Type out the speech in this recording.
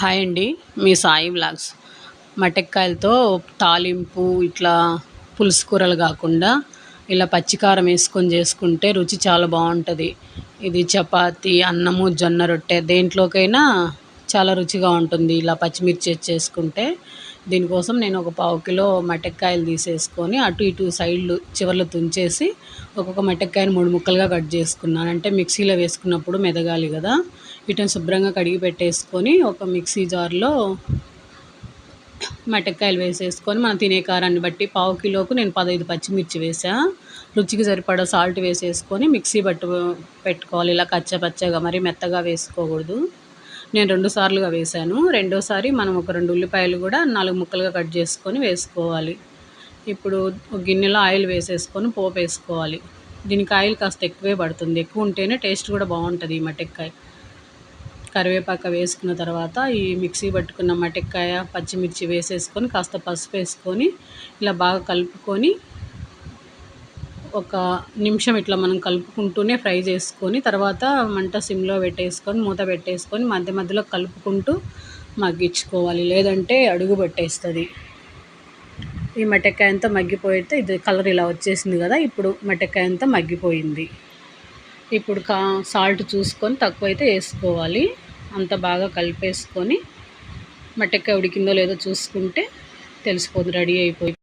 Hi అండి. మీ Sai blogs మటక్కాయలతో తాలింపు ఇట్లా పులుసు కూరలు కాకుండా ఇలా పచ్చికారం వేసుకొని చేసుకుంటే రుచి చాలా బాగుంటుంది. ఇది చపాతి అన్నము జొన్న రొట్టె దేంట్లోకైనా చాలా రుచిగా ఉంటుంది. ఇలా పచ్చిమిర్చి చేసుకుంటే దీనికోసం నేను ఒక పావు కిలో మటక్కాయలు తీసేసుకొని అటు ఇటు సైడ్లు చివర్లు తుంచేసి ఒక్కొక్క మటక్కాయని మూడు ముక్కలుగా కట్ చేసుకున్నాను. అంటే మిక్సీలో వేసుకున్నప్పుడు మెదగాలి కదా. వీటిని శుభ్రంగా కడిగి పెట్టేసుకొని ఒక మిక్సీ జార్లో మటక్కాయలు వేసేసుకొని మనం తినే కారాన్ని బట్టి పావు కిలోకు నేను పదహైదు పచ్చిమిర్చి వేసా. రుచికి సరిపడా సాల్ట్ వేసేసుకొని మిక్సీ పట్టు పెట్టుకోవాలి. ఇలా కచ్చపచ్చగా మరి మెత్తగా వేసుకోకూడదు. నేను రెండు సార్లుగా వేసాను రెండోసారి మనం ఒక రెండు ఉల్లిపాయలు కూడా నాలుగు ముక్కలుగా కట్ చేసుకొని వేసుకోవాలి. ఇప్పుడు గిన్నెలో ఆయిల్ వేసేసుకొని పోపు వేసుకోవాలి. దీనికి ఆయిల్ కాస్త ఎక్కువే పడుతుంది. ఎక్కువ ఉంటేనే టేస్ట్ కూడా బాగుంటుంది ఈ మటెక్కాయ కరివేపాక వేసుకున్న తర్వాత ఈ మిక్సీ పట్టుకున్న మటెక్కాయ పచ్చిమిర్చి వేసేసుకొని కాస్త పసుపు వేసుకొని ఇలా బాగా కలుపుకొని ఒక నిమిషం ఇట్లా మనం కలుపుకుంటూనే ఫ్రై చేసుకొని తర్వాత మంట సిమ్లో పెట్టేసుకొని మూత పెట్టేసుకొని మధ్య మధ్యలో కలుపుకుంటూ మగ్గించుకోవాలి. లేదంటే అడుగు పట్టేస్తుంది. ఈ మట్టెక్కాయ అంతా మగ్గిపోయితే ఇది కలర్ ఇలా వచ్చేసింది కదా ఇప్పుడు మట్టెక్కాయ అంతా మగ్గిపోయింది. ఇప్పుడు కా సాల్ట్ చూసుకొని తక్కువైతే వేసుకోవాలి. అంత బాగా కలిపేసుకొని మట్టెక్కాయ ఉడికిందో లేదో చూసుకుంటే తెలిసిపోతుంది రెడీ అయిపోయి